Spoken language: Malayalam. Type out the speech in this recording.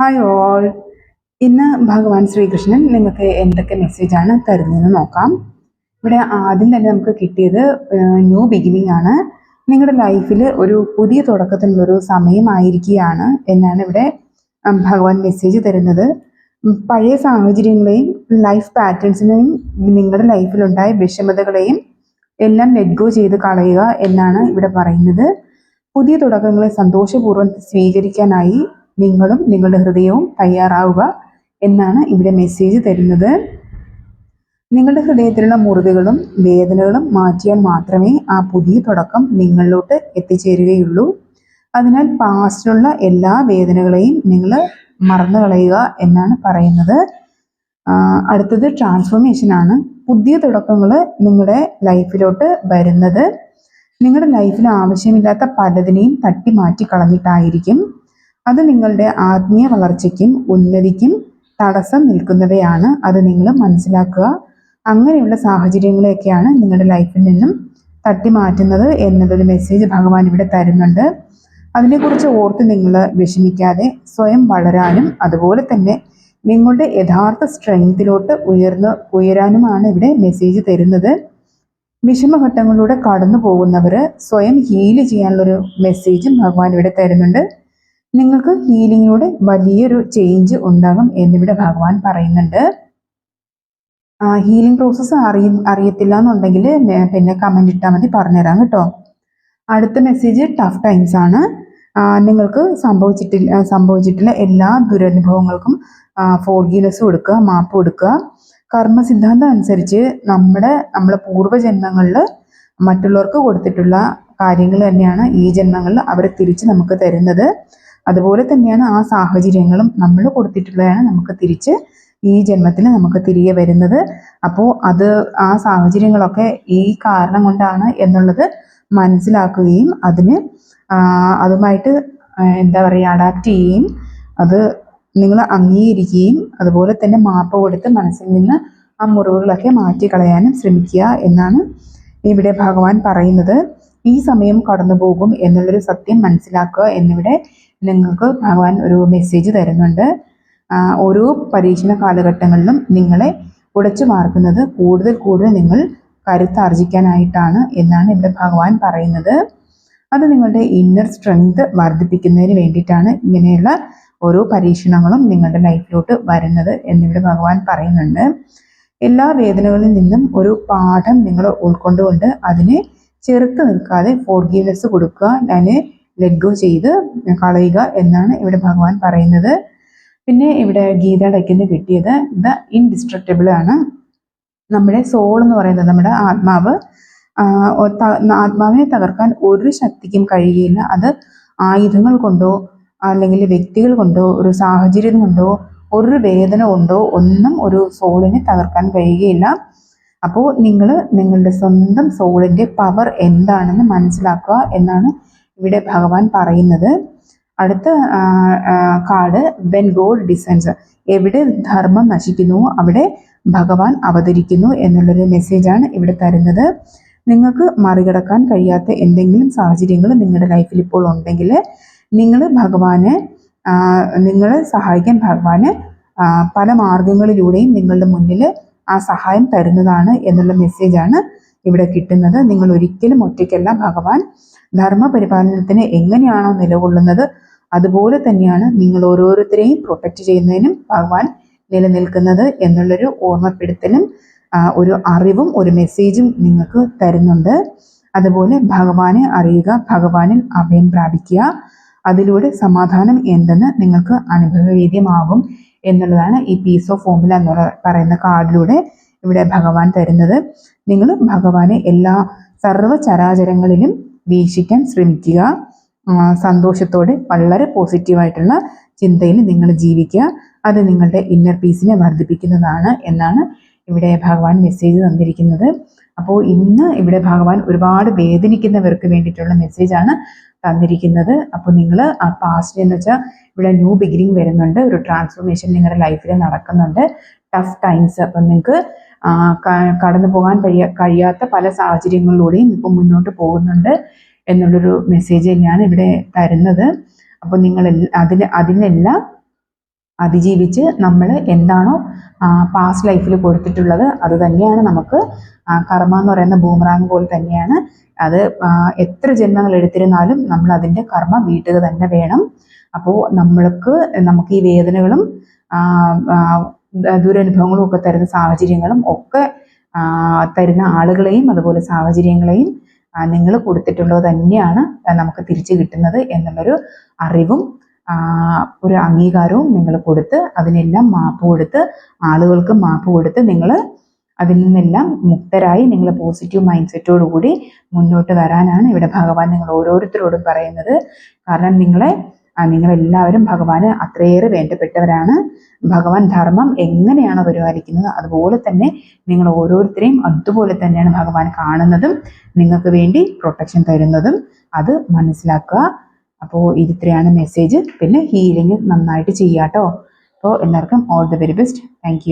ഹായ് ഓൾ ഇന്ന് ഭഗവാൻ ശ്രീകൃഷ്ണൻ നിങ്ങൾക്ക് എന്തൊക്കെ മെസ്സേജാണ് തരുന്നതെന്ന് നോക്കാം. ഇവിടെ ആദ്യം തന്നെ നമുക്ക് കിട്ടിയത് ന്യൂ ബിഗിനിങ് ആണ്. നിങ്ങളുടെ ലൈഫിൽ ഒരു പുതിയ തുടക്കത്തിനുള്ളൊരു സമയമായിരിക്കുകയാണ് എന്നാണ് ഇവിടെ ഭഗവാൻ മെസ്സേജ് തരുന്നത്. പഴയ സാഹചര്യങ്ങളെയും ലൈഫ് പാറ്റേൺസിനെയും നിങ്ങളുടെ ലൈഫിലുണ്ടായ വിഷമതകളെയും എല്ലാം ലെറ്റ് ഗോ ചെയ്ത് കളയുക എന്നാണ് ഇവിടെ പറയുന്നത്. പുതിയ തുടക്കങ്ങളെ സന്തോഷപൂർവം സ്വീകരിക്കാനായി നിങ്ങളും നിങ്ങളുടെ ഹൃദയവും തയ്യാറാവുക എന്നാണ് ഇവിടെ മെസ്സേജ് തരുന്നത്. നിങ്ങളുടെ ഹൃദയത്തിലുള്ള മുറിവുകളും വേദനകളും മാറ്റിയാൽ മാത്രമേ ആ പുതിയ തുടക്കം നിങ്ങളിലോട്ട് എത്തിച്ചേരുകയുള്ളൂ. അതിനാൽ പാസ്റ്റിലുള്ള എല്ലാ വേദനകളെയും നിങ്ങൾ മറന്നു കളയുക എന്നാണ് പറയുന്നത്. അടുത്തത് ട്രാൻസ്ഫോർമേഷൻ ആണ്. പുതിയ തുടക്കങ്ങൾ നിങ്ങളുടെ ലൈഫിലോട്ട് വരുന്നത്. നിങ്ങളുടെ ലൈഫിൽ ആവശ്യമില്ലാത്ത പലതിനെയും തട്ടി മാറ്റി കളഞ്ഞിട്ടായിരിക്കും. അത് നിങ്ങളുടെ ആത്മീയ വളർച്ചയ്ക്കും ഉന്നതിക്കും തടസ്സം നിൽക്കുന്നവയാണ്. അത് നിങ്ങൾ മനസ്സിലാക്കുക. അങ്ങനെയുള്ള സാഹചര്യങ്ങളെയൊക്കെയാണ് നിങ്ങളുടെ ലൈഫിൽ നിന്നും തട്ടി മാറ്റുന്നത് എന്നുള്ളൊരു മെസ്സേജ് ഭഗവാൻ ഇവിടെ തരുന്നുണ്ട്. അതിനെക്കുറിച്ച് ഓർത്ത് നിങ്ങൾ വിഷമിക്കാതെ സ്വയം വളരാനും അതുപോലെ തന്നെ നിങ്ങളുടെ യഥാർത്ഥ സ്ട്രെങ്തിലോട്ട് ഉയർന്ന് ഉയരാനുമാണ് ഇവിടെ മെസ്സേജ് തരുന്നത്. വിഷമഘട്ടങ്ങളിലൂടെ കടന്നു പോകുന്നവർ സ്വയം ഹീൽ ചെയ്യാനുള്ളൊരു മെസ്സേജും ഭഗവാൻ ഇവിടെ തരുന്നുണ്ട്. നിങ്ങൾക്ക് ഹീലിങ്ങിലൂടെ വലിയൊരു ചേഞ്ച് ഉണ്ടാകും എന്നിവിടെ ഭഗവാൻ പറയുന്നുണ്ട്. ഹീലിംഗ് പ്രോസസ്സ് അറിയ അറിയത്തില്ല എന്നുണ്ടെങ്കിൽ പിന്നെ കമന്റ് ഇട്ടാൽ മതി പറഞ്ഞുതരാം കേട്ടോ. അടുത്ത മെസ്സേജ് ടഫ് ടൈംസ് ആണ്. നിങ്ങൾക്ക് സംഭവിച്ചിട്ടില്ല സംഭവിച്ചിട്ടുള്ള എല്ലാ ദുരനുഭവങ്ങൾക്കും ഫോർഗീനസ് കൊടുക്കുക മാപ്പ് കൊടുക്കുക. കർമ്മ സിദ്ധാന്തം അനുസരിച്ച് നമ്മുടെ നമ്മളെ പൂർവജന്മങ്ങളിൽ മറ്റുള്ളവർക്ക് കൊടുത്തിട്ടുള്ള കാര്യങ്ങൾ തന്നെയാണ് ഈ ജന്മങ്ങളിൽ അവർ തിരിച്ച് നമുക്ക് തരുന്നത്. അതുപോലെ തന്നെയാണ് ആ സാഹചര്യങ്ങളും നമ്മൾ കൊടുത്തിട്ടുള്ളതാണ് നമുക്ക് തിരിച്ച് ഈ ജന്മത്തിൽ നമുക്ക് തിരികെ വരുന്നത്. അപ്പോൾ അത് ആ സാഹചര്യങ്ങളൊക്കെ ഈ കാരണം കൊണ്ടാണ് എന്നുള്ളത് മനസ്സിലാക്കുകയും അതിന് അതുമായിട്ട് എന്താ പറയുക അഡാപ്റ്റ് ചെയ്യുകയും അത് നിങ്ങൾ അംഗീകരിക്കുകയും അതുപോലെ തന്നെ മാപ്പ് കൊടുത്ത് മനസ്സിൽ നിന്ന് ആ മുറിവുകളൊക്കെ മാറ്റിക്കളയാനും ശ്രമിക്കുക എന്നാണ് ഇവിടെ ഭഗവാൻ പറയുന്നത്. ഈ സമയം കടന്നു പോകും എന്നുള്ളൊരു സത്യം മനസ്സിലാക്കുക എന്നിവിടെ നിങ്ങൾക്ക് ഭഗവാൻ ഒരു മെസ്സേജ് തരുന്നുണ്ട്. ഓരോ പരീക്ഷണ കാലഘട്ടങ്ങളിലും നിങ്ങളെ ഉടച്ചു മാർക്കുന്നത് കൂടുതൽ കൂടുതൽ നിങ്ങൾ കരുത്താർജിക്കാനായിട്ടാണ് എന്നാണ് ഇവിടെ ഭഗവാൻ പറയുന്നത്. അത് നിങ്ങളുടെ ഇന്നർ സ്ട്രെങ്ത് വർദ്ധിപ്പിക്കുന്നതിന് വേണ്ടിയിട്ടാണ് ഇങ്ങനെയുള്ള ഓരോ പരീക്ഷണങ്ങളും നിങ്ങളുടെ ലൈഫിലോട്ട് വരുന്നത് എന്നിവിടെ ഭഗവാൻ പറയുന്നുണ്ട്. എല്ലാ വേദനകളിൽ നിന്നും ഒരു പാഠം നിങ്ങൾ ഉൾക്കൊണ്ടുകൊണ്ട് അതിനെ ചെറുത്ത് നിൽക്കാതെ ഫോർഗീവ്നെസ് കൊടുക്കുക ഞാൻ ലെറ്റ് ഗോ ചെയ്ത് കളയുക എന്നാണ് ഇവിടെ ഭഗവാൻ പറയുന്നത്. പിന്നെ ഇവിടെ ഗീതയുടെ നിന്ന് കിട്ടിയത് ദ ഇൻഡിസ്ട്രക്റ്റബിൾ ആണ്. നമ്മുടെ സോൾ എന്ന് പറയുന്നത് നമ്മുടെ ആത്മാവ് ആത്മാവിനെ തകർക്കാൻ ഒരു ശക്തിക്കും കഴിയുകയില്ല അത് ആയുധങ്ങൾ കൊണ്ടോ അല്ലെങ്കിൽ വ്യക്തികൾ കൊണ്ടോ ഒരു സാഹചര്യം കൊണ്ടോ ഒരു വേദന കൊണ്ടോ ഒന്നും ഒരു സോളിനെ തകർക്കാൻ കഴിയുകയില്ല. അപ്പോൾ നിങ്ങൾ നിങ്ങളുടെ സ്വന്തം സോളിന്റെ പവർ എന്താണെന്ന് മനസ്സിലാക്കുക എന്നാണ് ഇവിടെ ഭഗവാൻ പറയുന്നത്. അടുത്ത കാർഡ് വെൻ ഗോഡ് ഡിസൻസ് എവിടെ ധർമ്മം നശിക്കുന്നു അവിടെ ഭഗവാൻ അവതരിക്കുന്നു എന്നുള്ളൊരു മെസ്സേജാണ് ഇവിടെ തരുന്നത്. നിങ്ങൾക്ക് മറികടക്കാൻ കഴിയാത്ത എന്തെങ്കിലും സാഹചര്യങ്ങൾ നിങ്ങളുടെ ലൈഫിൽ ഇപ്പോൾ ഉണ്ടെങ്കിൽ നിങ്ങൾ ഭഗവാനെ നിങ്ങളെ സഹായിക്കാൻ ഭഗവാന് പല മാർഗങ്ങളിലൂടെയും നിങ്ങളുടെ മുന്നിൽ ആ സഹായം തരുന്നതാണ് എന്നുള്ള മെസ്സേജാണ് ഇവിടെ കിട്ടുന്നത്. നിങ്ങൾ ഒരിക്കലും ഒറ്റയ്ക്കല്ല ഭഗവാൻ. ധർമ്മ പരിപാലനത്തിന് എങ്ങനെയാണോ നിലകൊള്ളുന്നത് അതുപോലെ തന്നെയാണ് നിങ്ങൾ ഓരോരുത്തരെയും പ്രൊട്ടക്റ്റ് ചെയ്യുന്നതിനും ഭഗവാൻ നിലനിൽക്കുന്നത് എന്നുള്ളൊരു ഓർമ്മപ്പെടുത്തലും ഒരു അറിവും ഒരു മെസ്സേജും നിങ്ങൾക്ക് തരുന്നുണ്ട്. അതുപോലെ ഭഗവാനെ അറിയുക ഭഗവാനിൽ അഭയം പ്രാപിക്കുക. അതിലൂടെ സമാധാനം എന്തെന്ന് നിങ്ങൾക്ക് അനുഭവവേദ്യമാകും. എന്നുള്ളതാണ് ഈ പീസ് ഓഫ് ഫോമുല എന്ന് പറയുന്ന കാർഡിലൂടെ ഇവിടെ ഭഗവാൻ തരുന്നത്. നിങ്ങൾ ഭഗവാനെ എല്ലാ സർവചരാചരങ്ങളിലും വീക്ഷിക്കാൻ ശ്രമിക്കുക. സന്തോഷത്തോടെ വളരെ പോസിറ്റീവായിട്ടുള്ള ചിന്തയിൽ നിങ്ങൾ ജീവിക്കുക. അത് നിങ്ങളുടെ ഇന്നർ പീസിനെ വർദ്ധിപ്പിക്കുന്നതാണ് എന്നാണ് ഇവിടെ ഭഗവാൻ മെസ്സേജ് തന്നിരിക്കുന്നത്. അപ്പോൾ ഇന്ന് ഇവിടെ ഭഗവാൻ ഒരുപാട് വേദനിക്കുന്നവർക്ക് വേണ്ടിയിട്ടുള്ള മെസ്സേജാണ് തന്നിരിക്കുന്നത്. അപ്പോൾ നിങ്ങൾ ആ പാസ്റ്റ് എന്ന് വെച്ചാൽ ഇവിടെ ന്യൂ ബിഗിനിങ് വരുന്നുണ്ട്. ഒരു ട്രാൻസ്ഫോർമേഷൻ നിങ്ങളുടെ ലൈഫിൽ നടക്കുന്നുണ്ട്. ടഫ് ടൈംസ് അപ്പം നിങ്ങൾക്ക് കടന്നു പോകാൻ കഴിയ കഴിയാത്ത പല സാഹചര്യങ്ങളിലൂടെയും ഇപ്പം മുന്നോട്ട് പോകുന്നുണ്ട് എന്നുള്ളൊരു മെസ്സേജ് തന്നെയാണ് ഇവിടെ തരുന്നത്. അപ്പോൾ നിങ്ങൾ അതിന് അതിനെല്ലാം അതിജീവിച്ച് നമ്മൾ എന്താണോ പാസ്റ്റ് ലൈഫിൽ കൊടുത്തിട്ടുള്ളത് അത് തന്നെയാണ് നമുക്ക് കർമ്മ എന്ന് പറയുന്ന ബൂമറാങ് പോലെ തന്നെയാണ്. അത് എത്ര ജന്മങ്ങൾ എടുത്തിരുന്നാലും നമ്മൾ അതിന്റെ കർമ്മ വീട്ടുക തന്നെ വേണം. അപ്പോൾ നമ്മൾക്ക് നമുക്ക് ഈ വേദനകളും ദുരനുഭവങ്ങളും ഒക്കെ തരുന്ന സാഹചര്യങ്ങളും ഒക്കെ തരുന്ന ആളുകളെയും അതുപോലെ സാഹചര്യങ്ങളെയും നിങ്ങൾ കൊടുത്തിട്ടുള്ളത് തന്നെയാണ് നമുക്ക് തിരിച്ചു കിട്ടുന്നത് എന്നുള്ളൊരു അറിവും ഒരു അംഗീകാരവും നിങ്ങൾ കൊടുത്ത് അതിനെല്ലാം മാപ്പ് കൊടുത്ത് ആളുകൾക്ക് മാപ്പ് കൊടുത്ത് നിങ്ങൾ അതിൽ നിന്നെല്ലാം മുക്തരായി നിങ്ങൾ പോസിറ്റീവ് മൈൻഡ് സെറ്റോടു കൂടി മുന്നോട്ട് വരാനാണ് ഇവിടെ ഭഗവാൻ നിങ്ങൾ ഓരോരുത്തരോടും പറയുന്നത്. കാരണം നിങ്ങളെ നിങ്ങളെല്ലാവരും ഭഗവാന് അത്രയേറെ വേണ്ടപ്പെട്ടവരാണ്. ഭഗവാൻ ധർമ്മം എങ്ങനെയാണ് പരിപാലിക്കുന്നത് അതുപോലെ തന്നെ നിങ്ങൾ ഓരോരുത്തരെയും അതുപോലെ തന്നെയാണ് ഭഗവാൻ കാണുന്നതും നിങ്ങൾക്ക് വേണ്ടി പ്രൊട്ടക്ഷൻ തരുന്നതും അത് മനസ്സിലാക്കുക. അപ്പോൾ ഇതിത്രയാണ് മെസ്സേജ് പിന്നെ ഹീലിംഗ് നന്നായിട്ട് ചെയ്യാട്ടോ. അപ്പോൾ എല്ലാവർക്കും all the very best thank